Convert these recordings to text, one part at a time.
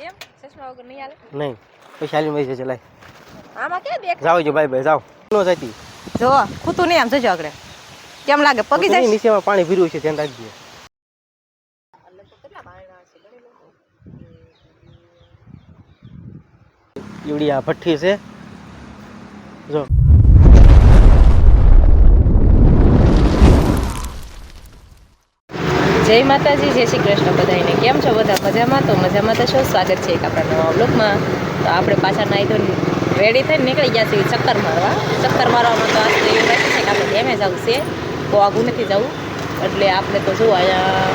કેમ ચશ્મા વગર નહીં હાલે? નહીં. પછી હાલી વહી જશે લાય. આમાં કે બે જાવ જો ભાઈ ભાઈ જાવ નો જતી. જો ખૂતું નહીં આમ જજો આગળ. કેમ લાગે? પગી જાય? નીચેમાં પાણી ભીરું છે ધ્યાન રાખજો. ઈવડી આ ભઠ્ઠી છે. જો. જય માતાજી, જય શ્રી કૃષ્ણ બધાને. કેમ છો બધા? મજામાં? તો મજામાં તો શું સ્વાગત છે એક આપણા નવા બ્લોકમાં તો આપણે પાછા નાહી તો રેડી થઈને નીકળી ગયા છીએ ચક્કર મારવા. ચક્કર મારવામાં તો આજે એવું રાખી છે કે આપણે ગેમે જવું છે. બહુ આગું નથી જવું. એટલે આપણે તો જો અહીંયા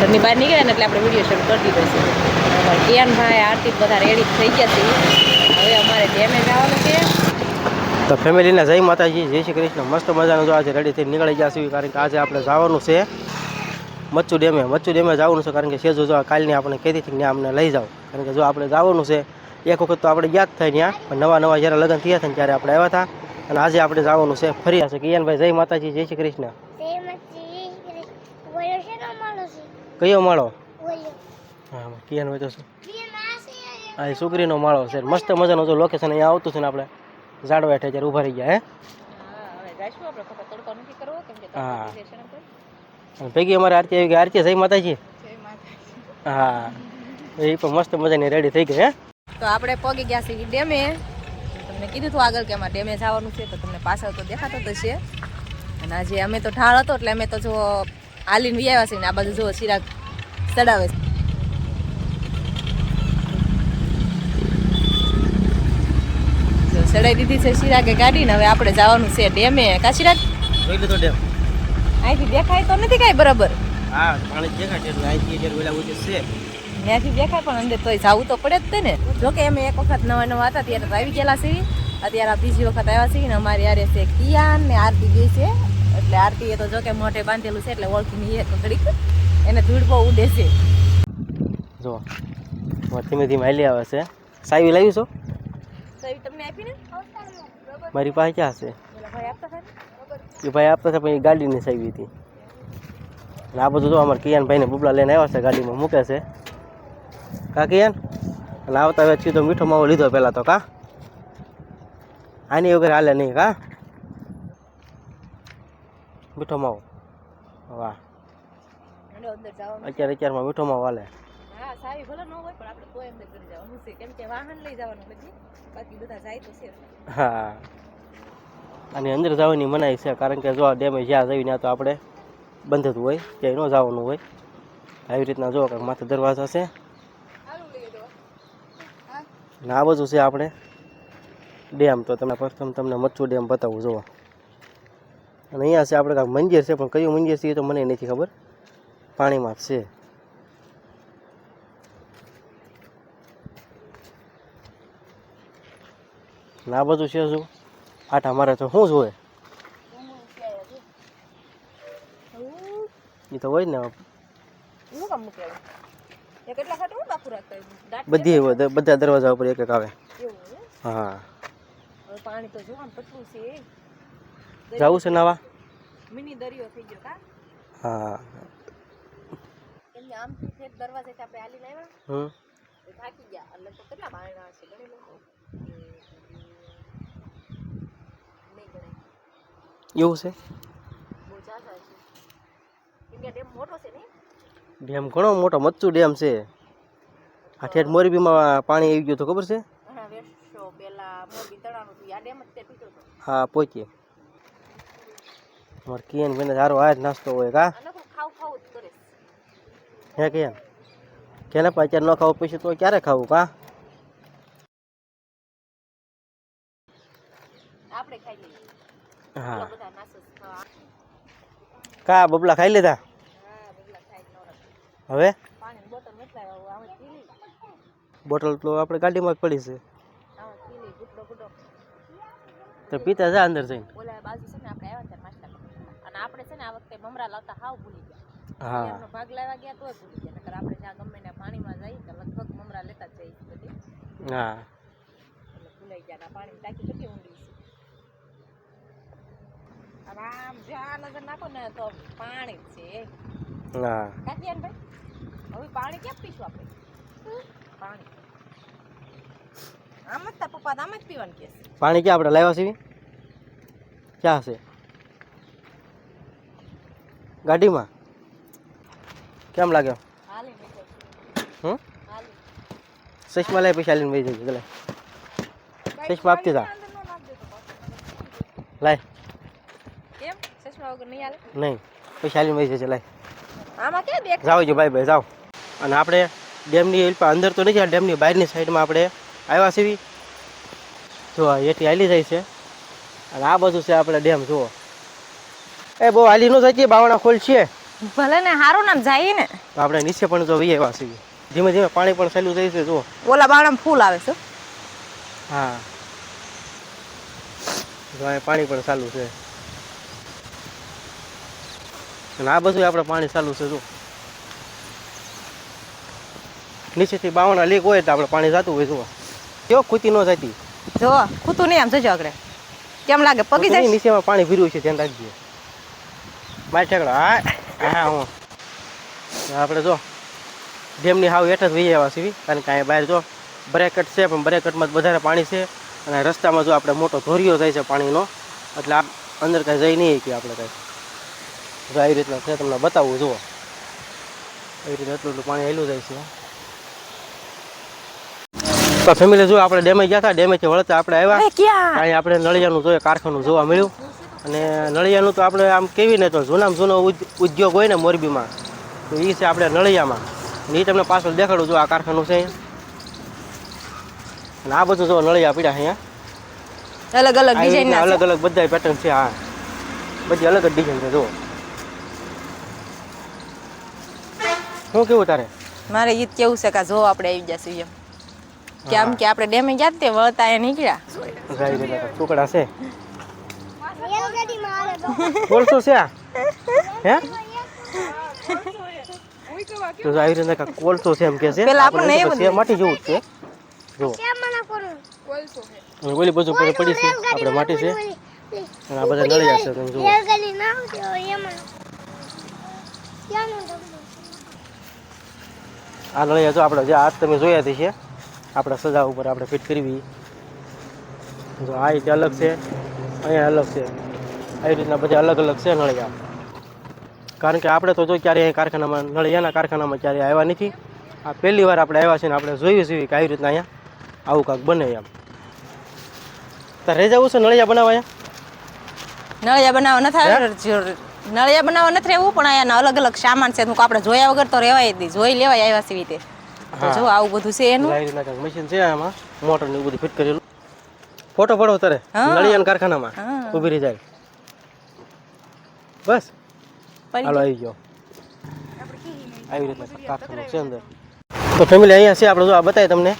ઘરની બહાર નીકળ્યા ને એટલે આપણે વીડિયો શરૂ કરી દીધો છે. કિયાનભાઈ આરતી બધા રેડી થઈ ગયા છે હવે અમારે ગેમે જવાનું છે. તો ફેમિલીને જય માતાજી, જય શ્રી કૃષ્ણ. મસ્ત મજાનું જો આજે રેડી થઈને નીકળી ગયા છીએ, કારણ કે આજે આપણે જવાનું છે મચ્છુ ડેમે મચ્છુ ડેમે જવાનું છે કારણ કે સેજો જો કાલની આપણે કહેતી હતી કે ત્યાં અમને લઈ જાઓ. કારણ કે જો આપણે જવાનું છે એક વખત તો આપણે યાદ થાય ત્યાં પણ નવા નવા જ્યારે લગ્ન થયા હતા ને ત્યારે આપણે આવ્યા હતા. અને આજે આપણે જવાનું છે ફરી હશે કિયાનભાઈ જય માતાજી જય શ્રી કૃષ્ણ. કયો માળો? હા કિયાનભાઈ તો શું હા એ છોકરીનો માળો છે. મસ્ત મજાનો જો લોકેશન અહીંયા આવતું છે ને આપણે ઝાડવા હેઠે જ્યારે ઊભા રહી ગયા હે? હવે જઈશું આપણે. ખબર તડકો નથી કરવો કેમ કે હા. તડકો થઈ જશે ને તો. અને ભેગી અમારે આરતી આવી ગઈ. આરતી જય માતાજી. જય માતાજી. હા. એ પણ મસ્ત મજાની રેડી થઈ ગઈ હે? તો આપણે પગી ગયા છીએ ડેમે. તમને કીધું હતું આગળ કે અમારે ડેમે જવાનું છે તો તમને પાછળ તો દેખાતો જ છે. અને આજે અમે તો ઠાળ હતો એટલે અમે તો જો હાલીને વી આવ્યા છીએ ને આ બાજુ જો ચિરાગ ચડાવે છે. જો ચડાઈ દીધી છે ચિરાગે ગાડી ને હવે આપણે જવાનું છે ડેમે. કા ચિરાગ? જોઈ લીધો ડેમ. અહીંથી દેખાય તો નથી કાંઈ બરાબર. હા પાણી દેખાય છે અહીંથી જ્યારે ઓલા ઉચે છે. ત્યાંથી દેખાય પણ અંદર તોય જવું તો પડે જ તે ને. જોકે અમે એક વખત નવા નવા હતા ત્યારે તો આવી ગયેલા છીએ. અત્યારે બીજી વખત આવ્યા છીએ ને અમારી યારે છે કિયાન ને આરતી ગઈ છે. એટલે આરતી એ તો જોકે મોઢે બાંધેલું છે એટલે ઓળખી નહીં તો ઘડીક. એને ધૂળ બહુ ઉડે છે. જો ધીમે ધીમે હાલી આવે છે. સાવી લાવી છો? તો તમને આપી ને? મારી પાસે ક્યાં છે? ભાઈ આપતા એ ભાઈ આપતા હતા પણ એ ગાડીની સાવી હતી. અને આ બધું તો અમારે કિયાન ભાઈને બબલા લઈને આવ્યા છે ગાડીમાં મૂકે છે. કા કિયાન? અને આવતા હવે સીધો મીઠો માવો લીધો પહેલાં તો કા? આની વગર હાલે નહીં કા? મીઠો માવો વાહ. અત્યારે અત્યારમાં મીઠો માવો હાલે. હા સારી ભલે ન હોય પણ આપણે તોય અંદર કરી જવાનું છે. કેમ કે વાહન લઈ જવાનું નથી બાકી બધા જાય તો છે. હા. અને અંદર જવાની મનાઈ છે, કારણ કે જો આ ડેમે જ્યાં જઈએ ત્યાં તો આપણે બંધ જ હોય, ક્યાંય ન જવાનું હોય. આવી રીતના જો કાંઈક માથે દરવાજા છે. ને આ બાજુ છે આપણે ડેમ, તો તમે પ્રથમ તમને મચ્છુ ડેમ બતાવું, જુઓ. અને અહીંયા છે આપણે કાંઈક મંદિર છે, પણ કયું મંદિર છે એ તો મને નથી ખબર. પાણીમાં છે. ના બધું છે શું આટા મારે તો શું જોવે એ તો હોય ને બધી બધા દરવાજા ઉપર એક એક આવે. હા. હવે પાણી તો જો આમ કેટલું છે. જવું છે નવા? મિની દરિયો થઈ ગયો કા? હા. કેમ કે આમથી ઠેઠ દરવાજેથી આપણે હાલીને આવ્યા. હમ. થાકી ગયા. એટલે તો કેટલા બારણા છે ગણી લો નહીં ગણાય એવું છે? ડેમ ઘણો મોટો મચ્છુ ડેમ છે. આ ઠેઠ મોરબીમાં પાણી આવી ગયું તો ખબર છે? હતું હતો હા, પોચીએ. મારે કિયન ભાઈને સારો આ જ નાસ્તો હોય, કા? હે કિયન કેને પણ અત્યારે ન ખાવું પછી તો ક્યારે ખાવું, કા? આપણે ખાઈ લઈએ. કા, બબલા ખાઈ લીધા? ન હવે? બોટલ તો આપણે ગાડીમાં જ પડી છે. તો પીતા જા અંદર જઈને. ઓલા બાજુ છે ને આપણે આવ્યા ત્યારે માસ્ટર અને આપણે છે ને આ વખતે મમરા લાવતા હાવ ભૂલી ગયા હા. ભાગ લાવવા ગયા તોય ભૂલી ગયા આપણે જ્યાં ગમે ત્યાં પાણીમાં જઈએ તો લગભગ મમરા લેતા જઈએ બધી હા. ભૂલાઈ ગયા ના પાણીની ટાંકી કેટલી ઊંડી હવે આમ જ્યાં નજર નાખો ને તો પાણી છે. ના કાંતિયાન ભાઈ? હવે પાણી કેમ પીશું આપણે? પાણી. આમ જ તા પપ્પા આમ જ પીવાનું કે પાણી ક્યાં આપણે લાવ્યા છીએ? ક્યાં હશે? ગાડીમાં? કેમ લાગ્યો? હમ? ચશ્મા લઈ પૈસા લઈને ભાઈ જજો ચશ્મા આપતી તા લાય. ચશ્મા વગર નહીં હાલે નહીં આમાં કે જાઓ જો ભાઈ ભાઈ જાઓ. અને આપણે ડેમની હિલ અંદર તો નથી આ ડેમની બહારની સાઈડમાં આપણે આવ્યા છીએ. જો એથી હાલી જાય છે. અને આ બધું છે આપણે ડેમ જુઓ. એ બહુ હાલી ન જતી બાવણા ખોલ છે. ભલે ને હારું નામ જાય ને. આપણે નીચે પણ જો વીએ વાસી ધીમે ધીમે પાણી પણ સહેલું થઈ છે જુઓ. ઓલા બાવડામાં ફૂલ આવે છે. હા. જો પાણી પણ ચાલુ છે. અને આ બધું આપણે પાણી ચાલુ છે જો. નીચેથી બાવણા લીક હોય તો આપણે પાણી જતું હોય જુઓ કેવો ખૂતી ન જતી. જો ખૂતું નહીં આમ જજો આગળ. કેમ લાગે? પગી જાય? નીચેમાં પાણી ભર્યું છે ધ્યાન રાખજો. મારે ઠેકડો હા હા. હું આપણે જો ડેમની હાવ હેઠ જ વહી આવ્યા છીએ કારણ કે અહીંયા બહાર જો બ્રેકેટ છે પણ બ્રેકેટમાં વધારે પાણી છે. અને રસ્તામાં જો આપણે મોટો ધોરિયો જાય છે પાણીનો. એટલે અંદર કાંઈ જઈ નહીં કે આપણે કાંઈ. જો આવી રીતના છે તમને બતાવું જુઓ. એવી રીતે એટલું એટલું પાણી હેલું જાય છે. તો ફેમિલી જો આપણે ડેમે ગયા હતા ડેમેથી વળતા આપણે આવ્યા. અહીં આપણે નળિયાનું જોઈએ કારખાનું જોવા મળ્યું. અને નળિયાનું તો આપણે આમ કેવી ને તો જૂનામાં જૂનો ઉદ્યોગ હોય ને મોરબીમાં તો એ છે આપણે નળિયામાં. એ તમને પાછળ દેખાડું જો આ કારખાનું છે અને આ બધું જો નળિયા પીડ્યા અહીંયા. અલગ અલગ અલગ અલગ બધા પેટર્ન છે હા. બધી અલગ જ ડિઝાઇન છે જો શું કેવું તારે? મારે ઈ જ કેવું છે કે જો આપણે આવી જશું એમ. કેમ કે આપણે ડેમે ગયા તે વળતા એ નીકળ્યા. આવી રીતના ટુકડા છે? કોલસો છે આ? હે? તો જો આવી રીતના કાંઈક કોલસો છે એમ કે છે. પેલા આપણે આપણને નથી, એવું પણ છે માટી જેવું જ છે. જો. અને ઓલી બાજુ પર પડી છે. આપણે માટી છે. અને આ બધા નળિયા છે તમે જુઓ. આ નળિયા જો આપણે જે હાથ તમે જોયા છે. આપણે સજા ઉપર આપણે ફિટ કરવી. જો આ રીતે અલગ છે અહીંયા અલગ છે. આવી રીતના બધા અલગ અલગ છે નળિયા કારણ કે આપણે તો જો ક્યારે અહીંયા કારખાનામાં નળિયાના કારખાનામાં ક્યારે આવ્યા નથી. આ પહેલી વાર આપણે આવ્યા છે ને આપણે જોયું છે કે આવી રીતના અહીંયા આવું કાંક બને એમ. તારે રહી જવું છે નળિયા બનાવવા અહીંયા? નળિયા બનાવવા નથી નળિયા બનાવવા નથી રહેવું પણ અહીંયા અલગ અલગ સામાન છે. અમુક આપણે જોયા વગર તો રહેવાય જ નહીં. જોઈ લેવાય આવ્યા છે રીતે. તો જો આવું બધું છે એનું. મશીન છે આમાં. મોટર ને બધું ફિટ કરેલું. ફોટો પડો તારે. નળિયાના કારખાનામાં. ઊભી રહી જાય. બસ. હાલો આવી ગયો. આવી રીતના કારખાનું છે અંદર. તો ફેમિલી અહીંયા છે. આપણે જો આ બતાવીએ તમને.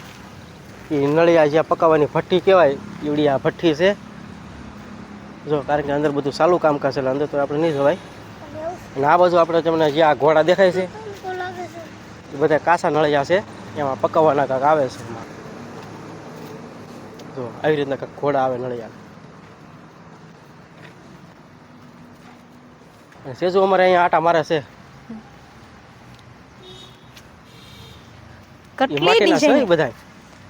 એ નળિયા જ્યાં પકાવવાની ભઠ્ઠી કહેવાય એવડી આ ભઠ્ઠી છે. જો કારણ કે અંદર બધું સારું કામકાજ છે અંદર તો આપણે નહીં જવાય. અને આ બાજુ આપણે તમને જે આ ઘોડા દેખાય છે એ બધા કાસા નળિયા છે એમાં પકવવાના કાંક આવે છે એમાં. જો આવી રીતના કાંક ઘોડા આવે નળિયા. અને સેજુ અમારે અહીંયા આટા મારે છે. કેટલી છે બધા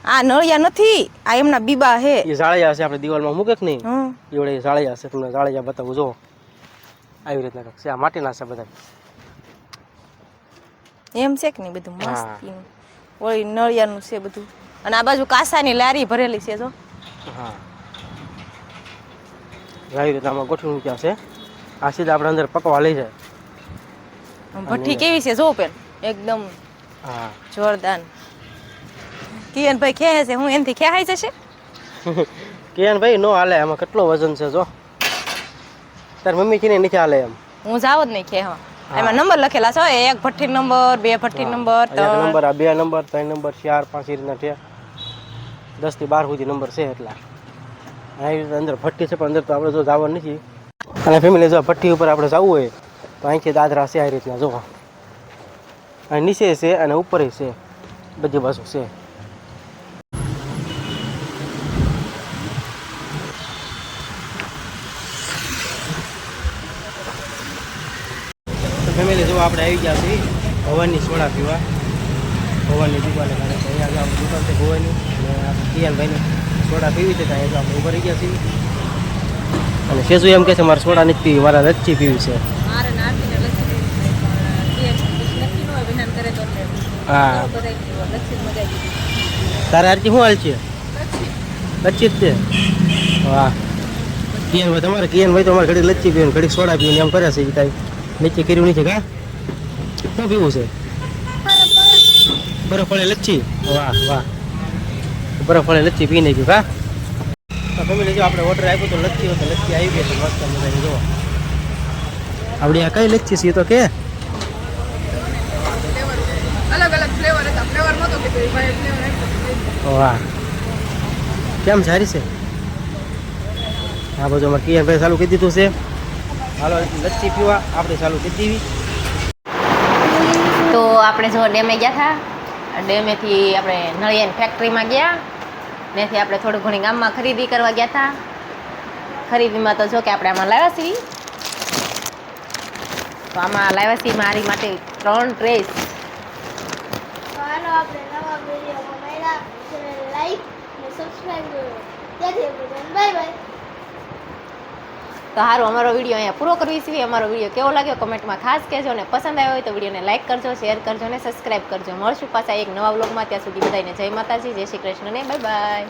આ નળિયા નથી આ એમના બીબા હે એ જાળિયા છે આપણે દિવાલમાં મૂકે કે નહીં. એવડે જાળિયા છે તમને જાળિયા બતાવું જો આવી રીતના કાંઈક છે આ માટીના છે બધા. એમ છે કે નહીં બધું હા. મસ્તીનું ઓળી નળિયાનું છે બધું. અને આ બાજુ કાસાની લારી ભરેલી છે જો. હા. આવી રીતના આમાં ગોઠવી મૂક્યા છે. આ સીધા આપણે અંદર પકવા લઈ જાય. ભઠ્ઠી કેવી છે જો પેન? એકદમ હા. જોરદાર. કિયન ભાઈ ખેહે છે હું એનથી ખેહાઈ જશે? કેન ભાઈ નો હાલે એમાં કેટલો વજન છે જો. તાર મમ્મી કીને નથી હાલે એમ. હું જાવ જ નહીં ખેવા એમાં નંબર લખેલા છે એક ભઠ્ઠી નંબર બે ભઠ્ઠી નંબર ત્રણ. નંબર આ બે નંબર ત્રણ નંબર ચાર પાંચ રીતના છે દસથી બાર સુધી નંબર છે એટલા. આ રીતે અંદર ભઠ્ઠી છે પણ અંદર તો આપણે જો જવાનું નથી. અને ફેમિલી જો ભઠ્ઠી ઉપર આપણે જવું હોય તો અહીંથી દાદરા છે આ રીતના જો અહીં નીચે છે અને ઉપર છે. બધી બાજુ છે. ફેમિલી જો આપણે આવી ગયા છીએ ભવાની સોડા પીવા. ભવાની દુકાને કારણે અહીંયા આપણે દુકાન છે ભવાની. અને આપણે સોડા પીવી છે ત્યાં આપણે ઊભા રહી ગયા છીએ. અને શેજુ એમ કહે છે મારે સોડા નથી પીવી મારે લચ્છી પીવી છે. હા. તારે આરતી શું હાલ છે? લચ્છી. જ છે? વાહ. કિયાનભાઈ તમારે કિયાનભાઈ તો અમારે ઘડી લચ્છી પીવું ઘડી સોડા પીવું એમ કરે છે કાંઈ નીચે કર્યું નથી કા? શું પીવું છે? બરફ પડે લચ્છી? વાહ વાહ. બરફ પડે લચ્છી પી નાખ્યું કા? તો ફેમિલી જો આપણે ઓર્ડર આપ્યો તો લચ્છી હતો લચ્છી આવી ગઈ છે, મસ્ત મજાની જો આપણી આ કઈ લચ્છી છે એ તો કે? અલગ અલગ ફ્લેવર હતા ફ્લેવર નહોતો કીધું એ ભાઈ ફ્લેવર આપ્યો વાહ. કેમ સારી છે? આ બધું અમારે કિયાનભાઈ ચાલુ કરી દીધું છે. હાલો લચ્છી પીવા. આપણે ચાલુ કરી દેવી. તો આપણે જો ડેમે ગયા હતા ડેમેથી આપણે નળિયાની ફેક્ટરીમાં ગયા. ત્યાંથી આપણે થોડું ઘણી ગામમાં ખરીદી કરવા ગયા હતા ખરીદીમાં તો જો કે આપણે આમાં લાવ્યા છીએ. તો આમાં લાવ્યા છીએ મારી માટે ત્રણ ડ્રેસ. તો હાલો આપણે નવા વિડીયોમાં મળ્યા. ચેનલ લાઈક સબસ્ક્રાઈબ કરો. બાય બાય તો સારું અમારો વીડિયો અહીંયા પૂરો કરવી છીએ અમારો વીડિયો કેવો લાગ્યો કમેન્ટમાં ખાસ કહેજો અને પસંદ આવ્યો હોય તો વિડીયોને લાઇક કરજો, શેર કરજો અને સબસ્ક્રાઈબ કરજો. મળશું પાછા એક નવા વ્લોગમાં. ત્યાં સુધી બધાને જય માતાજી, જય શ્રી કૃષ્ણ ને બાય બાય.